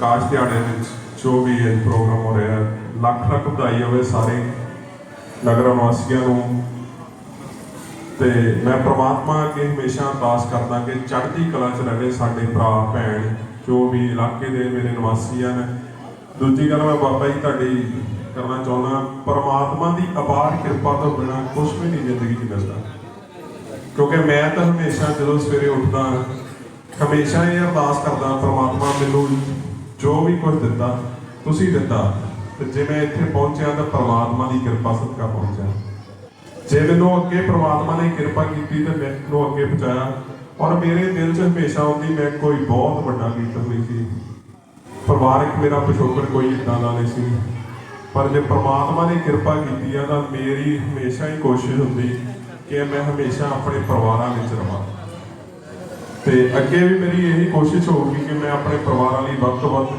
ਕਾਸ਼ ਦਿਹਾੜੇ ਵਿੱਚ ਜੋ ਵੀ ਇਹ ਪ੍ਰੋਗਰਾਮ ਹੋ ਰਿਹਾ ਲੱਖ ਲੱਖ ਵਧਾਈ ਹੋਵੇ ਸਾਰੇ ਨਗਰ ਵਾਸੀਆਂ ਨੂੰ। ਤੇ ਮੈਂ ਪ੍ਰਮਾਤਮਾ ਅੱਗੇ ਹਮੇਸ਼ਾ ਅਰਦਾਸ ਕਰਦਾ ਕਿ ਚੜ੍ਹਦੀ ਕਲਾ 'ਚ ਰਹੇ ਸਾਡੇ ਭਰਾ, ਭੈਣ, ਜੋ ਵੀ ਇਲਾਕੇ ਦੇ ਮੇਰੇ ਨਿਵਾਸੀ ਹਨ। ਦੂਜੀ ਗੱਲ ਮੈਂ ਬਾਬਾ ਜੀ ਤੁਹਾਡੀ ਕਰਨਾ ਚਾਹੁੰਦਾ, ਪਰਮਾਤਮਾ ਦੀ ਅਪਾਰ ਕਿਰਪਾ ਤੋਂ ਬਿਨਾਂ ਕੁਝ ਵੀ ਨਹੀਂ ਜ਼ਿੰਦਗੀ 'ਚ ਮਿਲਦਾ। ਕਿਉਂਕਿ ਮੈਂ ਤਾਂ ਹਮੇਸ਼ਾ ਜਦੋਂ ਸਵੇਰੇ ਉੱਠਦਾ, ਹਮੇਸ਼ਾ ਇਹ ਅਰਦਾਸ ਕਰਦਾ, ਪਰਮਾਤਮਾ ਮੈਨੂੰ ਜੋ ਵੀ ਕੁਝ ਦਿੱਤਾ, ਤੁਸੀਂ ਦਿੱਤਾ। ਤੇ ਜੇ ਮੈਂ ਇੱਥੇ ਪਹੁੰਚਿਆ ਤਾਂ ਪ੍ਰਮਾਤਮਾ ਦੀ ਕਿਰਪਾ ਸਦਕਾ ਪਹੁੰਚਿਆ। ਜੇ ਮੈਨੂੰ ਅੱਗੇ ਪ੍ਰਮਾਤਮਾ ਨੇ ਕਿਰਪਾ ਕੀਤੀ ਤੇ ਮੈਨੂੰ ਅੱਗੇ ਪਹੁੰਚਾਇਆ। ਔਰ ਮੇਰੇ ਦਿਲ 'ਚ ਹਮੇਸ਼ਾ ਹੁੰਦੀ ਮੈਂ ਕੋਈ ਬਹੁਤ ਵੱਡਾ ਗੀਤ ਹੋਈ ਸੀ। ਪਰਿਵਾਰਕ ਮੇਰਾ ਪਿਛੋਕੜ ਕੋਈ ਇਦਾਂ ਦਾ ਨਹੀਂ ਸੀ। ਪਰ ਜੇ ਪ੍ਰਮਾਤਮਾ ਨੇ ਕਿਰਪਾ ਕੀਤੀ ਆ ਤਾਂ ਮੇਰੀ ਹਮੇਸ਼ਾ ਹੀ ਕੋਸ਼ਿਸ਼ ਹੁੰਦੀ ਕਿ ਮੈਂ ਹਮੇਸ਼ਾ ਆਪਣੇ ਪਰਿਵਾਰਾਂ ਵਿੱਚ ਰਵਾਂ। ਤੇ ਅੱਗੇ ਵੀ ਮੇਰੀ ਇਹੀ ਕੋਸ਼ਿਸ਼ ਹੋਊਗੀ ਕਿ ਮੈਂ ਆਪਣੇ ਪਰਿਵਾਰਾਂ ਲਈ ਵੱਧ ਤੋਂ ਵੱਧ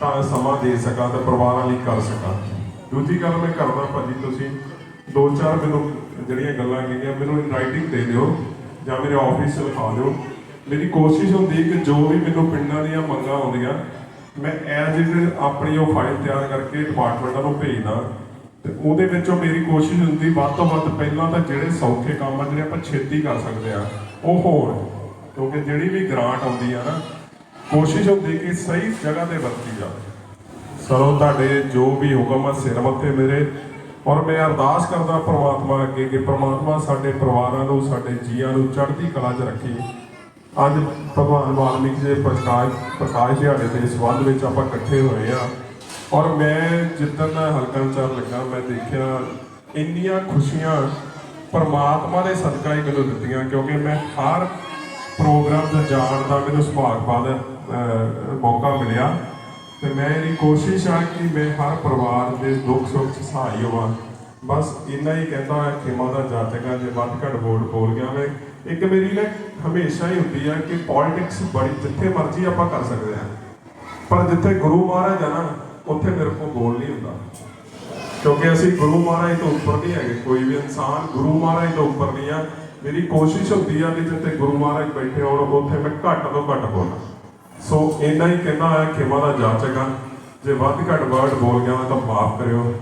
ਤਾਂ ਸਮਾਂ ਦੇ ਸਕਾਂ ਤੇ ਪਰਿਵਾਰਾਂ ਲਈ ਕਰ ਸਕਾਂ। ਦੂਜੀ ਗੱਲ ਮੈਂ ਕਰਦਾ ਭਾਜੀ, ਤੁਸੀਂ ਦੋ ਚਾਰ ਮੈਨੂੰ ਜਿਹੜੀਆਂ ਗੱਲਾਂ ਕਹੀਆਂ, ਮੈਨੂੰ ਇਨ ਰਾਈਟਿੰਗ ਦੇ ਦਿਓ ਜਾਂ ਮੇਰੇ ਆਫਿਸ 'ਚ ਲਿਖਾ ਦਿਓ। ਮੇਰੀ ਕੋਸ਼ਿਸ਼ ਹੁੰਦੀ ਕਿ ਜੋ ਵੀ ਮੈਨੂੰ ਪਿੰਡਾਂ ਦੀਆਂ ਮੰਗਾਂ ਆਉਂਦੀਆਂ, ਮੈਂ ਐਜ਼ ਇਟ ਆਪਣੀ ਉਹ ਫਾਈਲ ਤਿਆਰ ਕਰਕੇ ਡਿਪਾਰਟਮੈਂਟਾਂ ਨੂੰ ਭੇਜਦਾ। ਤੇ ਉਹਦੇ ਵਿੱਚੋਂ ਮੇਰੀ ਕੋਸ਼ਿਸ਼ ਹੁੰਦੀ ਵੱਧ ਤੋਂ ਵੱਧ, ਪਹਿਲਾਂ ਤਾਂ ਜਿਹੜੇ ਸੌਖੇ ਕੰਮ ਆ ਜਿਹੜੇ ਆਪਾਂ ਛੇਤੀ ਕਰ ਸਕਦੇ ਆ, ਉਹ ਹੋਣ ਕਿਉਂਕਿ ਜਿਹੜੀ ਵੀ ਗ੍ਰਾਂਟ ਆਉਂਦੀ ਆ ਨਾ, ਕੋਸ਼ਿਸ਼ ਹੁੰਦੀ ਕਿ ਸਹੀ ਜਗ੍ਹਾ ਤੇ ਵਰਤੀ ਜਾਵੇ। ਸਰੋ ਤੁਹਾਡੇ ਜੋ ਵੀ ਹੁਕਮ ਆ, ਸਿਰ ਮੱਥੇ ਮੇਰੇ। ਔਰ ਮੈਂ ਅਰਦਾਸ ਕਰਦਾ ਪ੍ਰਮਾਤਮਾ ਅੱਗੇ ਕਿ ਪ੍ਰਮਾਤਮਾ ਸਾਡੇ ਪਰਿਵਾਰਾਂ ਨੂੰ, ਸਾਡੇ ਜੀਆਂ ਨੂੰ ਚੜ੍ਹਦੀ ਕਲਾ 'ਚ ਰੱਖੇ। ਅੱਜ ਭਗਵਾਨ ਵਾਲਮੀਕੀ ਜੀ ਦੇ ਪ੍ਰਕਾਸ਼ ਪ੍ਰਕਾਸ਼ ਦਿਹਾੜੇ ਦੇ ਸੰਬੰਧ ਵਿੱਚ ਆਪਾਂ ਇਕੱਠੇ ਹੋਏ ਆ। ਔਰ ਮੈਂ ਜਿੱਦਣ ਦਾ ਹਲਕਾ ਚਾਰ ਲੱਗਾ, ਮੈਂ ਦੇਖਿਆ ਇੰਨੀਆਂ ਖੁਸ਼ੀਆਂ ਪਰਮਾਤਮਾ ਦੇ ਸਦਕਾ ਹੀ ਮੈਨੂੰ ਦਿੱਤੀਆਂ, ਕਿਉਂਕਿ ਮੈਂ ਹਰ ਪ੍ਰੋਗਰਾਮ ਦਾ ਜਾਣ ਦਾ ਮੈਨੂੰ ਸੁਭਾਗਵਾਦ ਅਹ, ਮੌਕਾ ਮਿਲਿਆ। ਤੇ ਮੈਂ ਇਹਦੀ ਕੋਸ਼ਿਸ਼ ਆ ਕਿ ਮੈਂ ਹਰ ਪਰਿਵਾਰ ਦੇ ਦੁੱਖ ਸੁੱਖ 'ਚ ਸਹਾਈ ਹੋਵਾਂ। ਬਸ ਇੰਨਾ ਹੀ ਕਹਿੰਦਾ ਹੋਇਆ ਖਿਮਾ ਦਾ ਜਾਚਕਾ ਜੇ ਵੱਧ ਘੱਟ ਵੋਟ ਬੋਲ ਗਿਆ ਮੈਂ ਇੱਕ ਮੇਰੀ ਨਾ ਹਮੇਸ਼ਾ ਹੀ ਹੁੰਦੀ ਆ ਕਿ ਪੋਲਿਟਿਕਸ ਬੜੀ ਜਿੱਥੇ ਮਰਜ਼ੀ ਆਪਾਂ ਕਰ ਸਕਦੇ ਆ। ਪਰ ਜਿੱਥੇ ਗੁਰੂ ਮਹਾਰਾਜ ਆ ਨਾ ਉੱਥੇ ਮੇਰੇ ਕੋਲ ਬੋਲ ਨਹੀਂ ਹੁੰਦਾ। ਕਿਉਂਕਿ ਅਸੀਂ ਗੁਰੂ ਮਹਾਰਾਜ ਤੋਂ ਉੱਪਰ ਨਹੀਂ ਹੈਗੇ। ਕੋਈ ਵੀ ਇਨਸਾਨ ਗੁਰੂ ਮਹਾਰਾਜ ਤੋਂ ਉੱਪਰ ਨਹੀਂ ਆ। ਮੇਰੀ ਕੋਸ਼ਿਸ਼ ਹੁੰਦੀ ਆ ਕਿ ਜਿੱਥੇ ਗੁਰੂ ਮਹਾਰਾਜ ਬੈਠੇ ਹੋਣ, ਉੱਥੇ ਮੈਂ ਘੱਟ ਤੋਂ ਘੱਟ ਬੋਲਾਂ। ਸੋ ਇੰਨਾ ਹੀ ਕਹਿੰਦਾ ਹੋਇਆ ਖਿਮਾ ਦਾ ਜਾਚਕ ਆ। ਜੇ ਵੱਧ ਘੱਟ ਵਰਡ ਬੋਲ ਗਿਆ ਤਾਂ ਮਾਫ ਕਰਿਓ।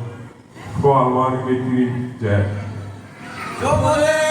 ਭਗਵਾਨ ਮਾਨ ਕੀ ਜੈ। ਜੋ ਬੋਲੇ